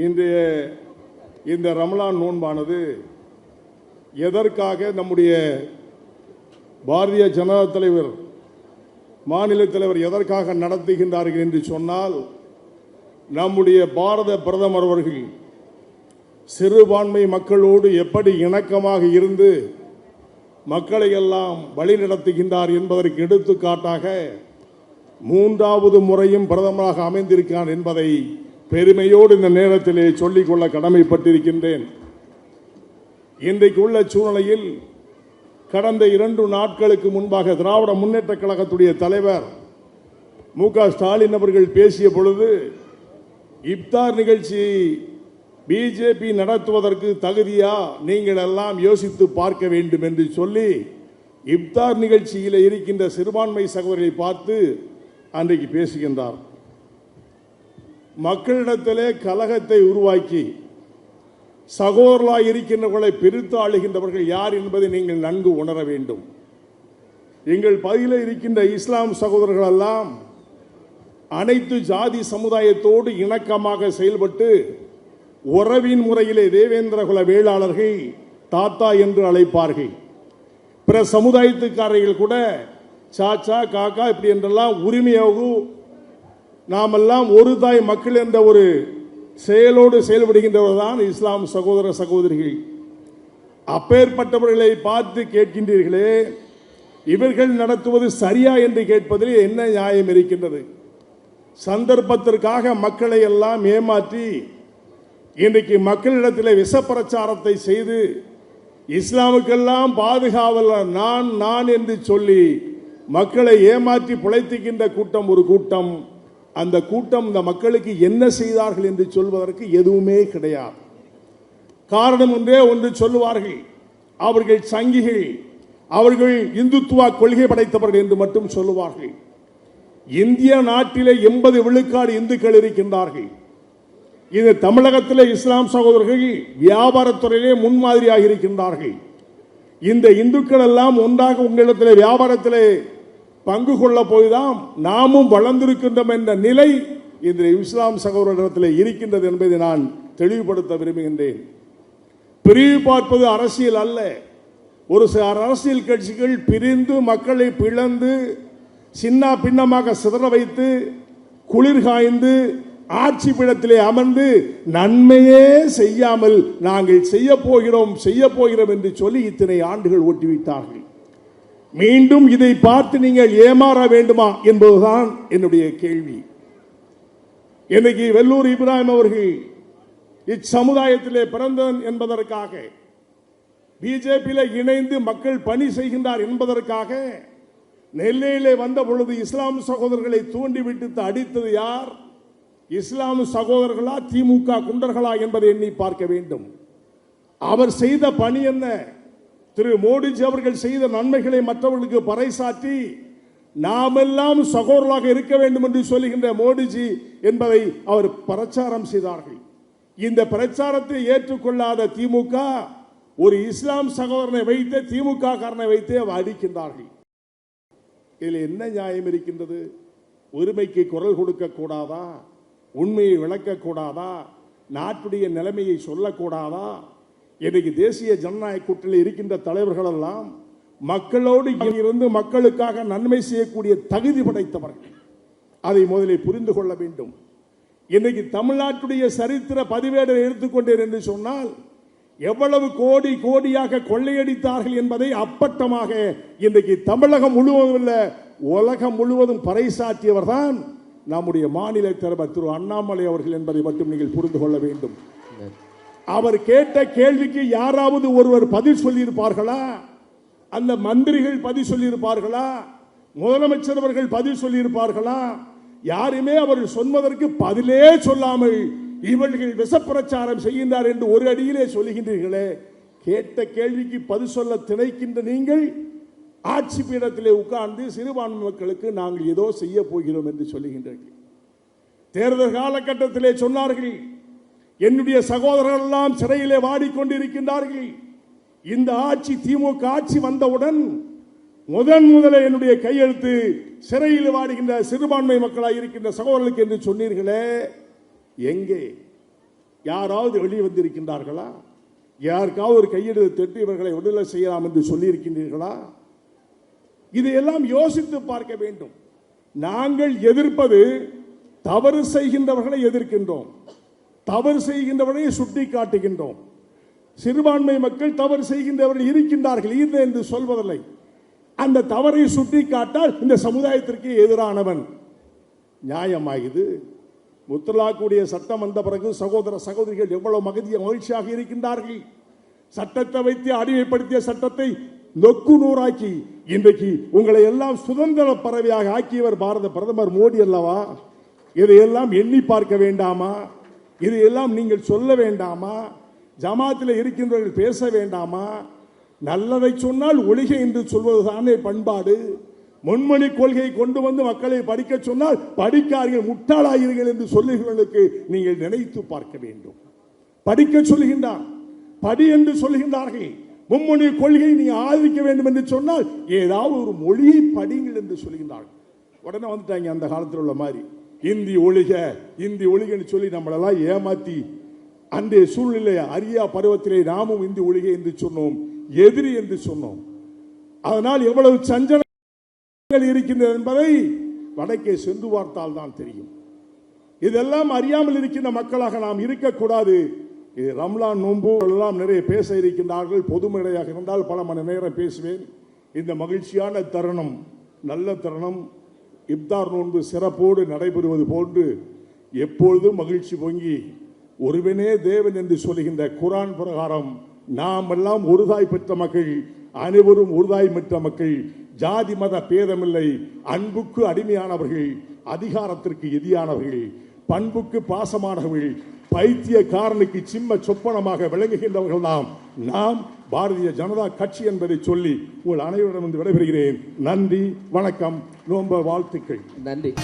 இன்றைய இந்த ரமலான் நோன்பானது எதற்காக நம்முடைய பாரதிய ஜனதா தலைவர் மாநில தலைவர் எதற்காக நடத்துகின்றார்கள் என்று சொன்னால் நம்முடைய பாரத பிரதமர் அவர்கள் சிறுபான்மை மக்களோடு எப்படி இணக்கமாக இருந்து மக்களை எல்லாம் வழிநடத்துகின்றார் என்பதற்கு எடுத்துக்காட்டாக மூன்றாவது முறையும் பிரதமராக அமைந்திருக்கிறார் என்பதை பெருமையோடு இந்த நேரத்திலே சொல்லிக்கொள்ள கடமைப்பட்டிருக்கின்றேன். இன்றைக்கு உள்ள சூழ்நிலையில் கடந்த இரண்டு நாட்களுக்கு முன்பாக திராவிட முன்னேற்ற கழகத்துடைய தலைவர் மு ஸ்டாலின் அவர்கள் பேசிய பொழுது இப்தார் நிகழ்ச்சி பிஜேபி நடத்துவதற்கு தகுதியா நீங்கள் எல்லாம் யோசித்து பார்க்க வேண்டும் என்று சொல்லி இப்தார் நிகழ்ச்சியில் இருக்கின்ற சிறுபான்மை சகோதரியை பார்த்து அன்றைக்கு பேசுகின்றார். மக்களிடத்திலே கலகத்தை உருவாக்கி சகோதரலாய் இருக்கின்றவர்களை பிரித்து ஆளுகின்றவர்கள் யார் என்பதை நீங்கள் நன்கு உணர வேண்டும். எங்கள் பகுதியில் இருக்கின்ற இஸ்லாம் சகோதரர்கள் எல்லாம் அனைத்து ஜாதி சமுதாயத்தோடு இணக்கமாக செயல்பட்டு உறவின் முறையிலே தேவேந்திர குல வேளாளர்கள் தாத்தா என்று அழைப்பார்கள். பிற சமுதாயத்துக்காரர்கள் கூட சாச்சா காக்கா இப்படி என்றெல்லாம் உரிமையாக நாமெல்லாம் ஒரு தாய் மக்கள் என்ற ஒரு செயலோடு செயல்படுகின்றவர் தான் இஸ்லாம் சகோதர சகோதரிகள். அப்பேற்பட்டவர்களை பார்த்து கேட்கின்றீர்களே இவர்கள் நடத்துவது சரியா என்று கேட்பதில் என்ன நியாயம் இருக்கின்றது? சந்தர்ப்பத்திற்காக மக்களை எல்லாம் ஏமாற்றி இன்றைக்கு மக்களிடத்தில் விஷ பிரச்சாரத்தை செய்து இஸ்லாமுக்கெல்லாம் பாதுகாவலர் நான் நான் என்று சொல்லி மக்களை ஏமாற்றி புழைத்துக்கின்ற கூட்டம் ஒரு கூட்டம். அந்த கூட்டம் இந்த மக்களுக்கு என்ன செய்தார்கள் என்று சொல்வதற்கு எதுவுமே கிடையாது. காரணம் ஒன்றே ஒன்று சொல்லுவார்கள். அவர்கள் சங்கிகள் அவர்கள் இந்துத்துவ கொள்கை படைத்தவர்கள் என்று மட்டும் சொல்லுவார்கள். இந்திய நாட்டிலே எண்பது விழுக்காடு இந்துக்கள் இருக்கின்றார்கள். இது தமிழகத்தில் இஸ்லாம் சகோதரர்கள் வியாபாரத்துறையிலே முன்மாதிரியாக இருக்கின்றார்கள். இந்த இந்துக்கள் எல்லாம் ஒன்றாக உங்களிடத்தில் வியாபாரத்திலே பங்கு கொள்ள போய்தான் நாமும் வளர்ந்திருக்கின்றோம் என்ற நிலை இந்த இஸ்லாம் சகோதரத்தில் இருக்கின்றது என்பதை நான் தெளிவுபடுத்த விரும்புகின்றேன். பிரிவு பார்ப்பது அரசியல் அல்ல. ஒரு சில அரசியல் கட்சிகள் பிரிந்து மக்களை பிளந்து சின்ன பின்னமாக சிதற வைத்து குளிர் காய்ந்து ஆட்சி பிடத்திலே அமர்ந்து நன்மையே செய்யாமல் நாங்கள் செய்ய போகிறோம் செய்ய போகிறோம் என்று சொல்லி இத்தனை ஆண்டுகள் ஓட்டி வைத்தார்கள் மீண்டும் இதை பார்த்து நீங்கள் ஏமாற வேண்டுமா என்பதுதான் என்னுடைய கேள்வி. இன்னைக்கு வெள்ளூர் இப்ராஹிம் அவர்கள் இச்சமுதாயத்திலே பிறந்தன் என்பதற்காக பிஜேபியில இணைந்து மக்கள் பணி செய்கின்றார் என்பதற்காக நெல்லையிலே வந்த பொழுது இஸ்லாம் சகோதரர்களை தூண்டிவிட்டு அடித்தது யார்? இஸ்லாம் சகோதரர்களா திமுக குண்டர்களா என்பதை எண்ணி பார்க்க வேண்டும். அவர் செய்த பணி என்ன? திரு மோடிஜி அவர்கள் செய்த நன்மைகளை மற்றவர்களுக்கு பறைசாற்றி நாமெல்லாம் சகோதரர்களாக இருக்க வேண்டும் என்று சொல்லுகின்ற மோடிஜி என்பதை அவர் பிரச்சாரம் செய்தார்கள். இந்த பிரச்சாரத்தை ஏற்றுக்கொள்ளாத திமுக ஒரு இஸ்லாம் சகோதரனை வைத்து திமுக காரனை வைத்து அவர் அடிக்கின்றார்கள். இதில் என்ன நியாயம் இருக்கின்றது? உரிமைக்கு குரல் கொடுக்க கூடாதா? உண்மையை விளக்க கூடாதா? நாட்டுடைய நிலைமையை சொல்லக்கூடாதா இன்னைக்கு தேசிய ஜனநாயக கூட்டணியில் இருக்கின்ற தலைவர்கள் எல்லாம் மக்களோடு இருந்து மக்களுக்காக நன்மை செய்யக்கூடிய தகுதி படைத்தவர்கள். அதை முதலில் புரிந்து கொள்ள வேண்டும். இன்னைக்கு தமிழ்நாட்டுடைய சரித்திர பதிவேடை எடுத்துக்கொண்டேன் என்று சொன்னால் எவ்வளவு கோடி கோடியாக கொள்ளையடித்தார்கள் என்பதை அப்பட்டமாக இன்றைக்கு தமிழகம் முழுவதும் இல்ல உலகம் முழுவதும் பறைசாற்றியவர் தான் நம்முடைய மாநில தலைவர் திரு அண்ணாமலை அவர்கள் என்பதை மட்டும் நீங்கள் புரிந்து கொள்ள வேண்டும். அவர் கேட்ட கேள்விக்கு யாராவது ஒருவர் பதில் சொல்லியிருப்பார்களா? அந்த மந்திரிகள் பதில் சொல்லியிருப்பார்களா? முதலமைச்சர் அவர்கள் பதில் சொல்லியிருப்பார்களா? யாருமே அவர்கள் சொன்னதற்கு பதிலே சொல்லாமல் இவர்கள் விஷப்பிரச்சாரம் செய்கின்றார் என்று ஒரு அடியிலே சொல்லுகின்றீர்களே. கேட்ட கேள்விக்கு பதில் சொல்ல திணைக்கின்ற நீங்கள் ஆட்சி பீடத்திலே உட்கார்ந்து சிறுபான்மை மக்களுக்கு நாங்கள் ஏதோ செய்ய போகிறோம் என்று சொல்லுகின்றீர்கள். தேர்தல் காலகட்டத்திலே சொன்னார்கள் என்னுடைய சகோதரர்கள் எல்லாம் சிறையிலே வாடிக்கொண்டிருக்கின்றார்கள். இந்த ஆட்சி திமுக ஆட்சி வந்தவுடன் முதன் முதல என்னுடைய கையெழுத்து சிறையில் வாடுகின்ற சிறுபான்மை மக்களாக இருக்கின்ற சகோதரர்களுக்கு என்று சொன்னீர்களே எங்கே? யாராவது வெளியே வந்திருக்கின்றார்களா? யாருக்காவது ஒரு கையெழுத்து தட்டி இவர்களை விடுதலை செய்யலாம் என்று சொல்லியிருக்கின்றீர்களா? இதையெல்லாம் யோசித்து பார்க்க வேண்டும். நாங்கள் எதிர்ப்பது தவறு செய்கின்றவர்களை எதிர்க்கின்றோம். தவறு செய்கின்றவர்களை சுட்டி காட்டுகின்றோம் சிறுபான்மை மக்கள் தவறு செய்கின்றவர்கள் இருக்கின்றார்கள் இல்லை என்று சொல்வதில்லை. அந்த தவறை சுட்டி காட்டால் இந்த சமுதாயத்திற்கு எதிரானவன். நியாயமா இது முத்தலாக்குடைய சட்டம் வந்த பிறகு சகோதர சகோதரிகள் எவ்வளவு மகிழ்ச்சிய மகிழ்ச்சியாக இருக்கின்றார்கள். சட்டத்தை வைத்து அடிமைப்படுத்திய சட்டத்தை நொக்கு நூறாக்கி இன்றைக்கு உங்களை எல்லாம் சுதந்திர பறவையாக ஆக்கியவர் பாரத பிரதமர் மோடி அல்லவா? இதையெல்லாம் எண்ணி பார்க்க வேண்டாமா? இது எல்லாம் நீங்கள் சொல்ல வேண்டாமா? ஜமாத்தில் இருக்கின்றவர்கள் பேச வேண்டாமா? நல்லதை சொன்னால் ஒளிகை என்று சொல்வதுதானே பண்பாடு? முன்மொழி கொள்கை கொண்டு வந்து மக்களை படிக்க சொன்னால் படிக்கார்கள் முட்டாளாகிறீர்கள் என்று சொல்லுகிறவர்களுக்கு நீங்கள் நினைத்து பார்க்க வேண்டும். படிக்க சொல்கின்றார் படி என்று சொல்கின்றார்கள் மும்மொழி கொள்கை நீ ஆதரிக்க வேண்டும் என்று சொன்னால் ஏதாவது ஒரு மொழியை படிங்கள் என்று சொல்கின்றார்கள் உடனே வந்துட்டாங்க அந்த காலத்தில் உள்ள மாதிரி. இந்தி ஒழிக இந்தி ஒழிகன்னு சொல்லி நம்மளெல்லாம் ஏமாத்தி அன்றைய சூழ்நிலை அரியா பருவத்திலே நாமும் இந்தி ஒழிக என்று சொன்னோம் எதிரி என்று சொன்னோம். அதனால் எவ்வளவு சஞ்சலங்கள் இருக்கின்றது என்பதை வடக்கே சென்று பார்த்தால் தான் தெரியும். இதெல்லாம் அறியாமல் இருக்கின்ற மக்களாக நாம் இருக்கக்கூடாது. இது ரம்லான் நோன்பு எல்லாம் நிறைய பேச இருக்கின்றார்கள் பொதுமழையாக இருந்தால் பல மணி நேரம் பேசுவேன். இந்த மகிழ்ச்சியான தருணம் நல்ல தருணம் இப்தார் நோன்பு சிறப்போடு நடைபெறுவது போன்று எப்பொழுதும் மகிழ்ச்சி பொங்கி ஒருவனே தேவன் என்று சொல்லுகின்ற குரான் பிரகாரம் நாம் எல்லாம் ஒருதாய் பெற்ற மக்கள் அனைவரும் ஒருதாய் பெற்ற மக்கள் ஜாதி மத பேதமில்லை அன்புக்கு அடிமையானவர்கள் அதிகாரத்திற்கு எதியானவர்கள் பண்புக்கு பாசமானவர்கள் பைத்தியக்காரனுக்கு சிம்ம சொப்பனமாக விளங்குகின்றவர்கள் நாம். நாம் பாரதிய ஜனதா கட்சி என்பதை சொல்லி உங்கள் அனைவரிடம் விடைபெறுகிறேன். நன்றி வணக்கம் நோம்ப வாழ்த்துக்கள். நன்றி.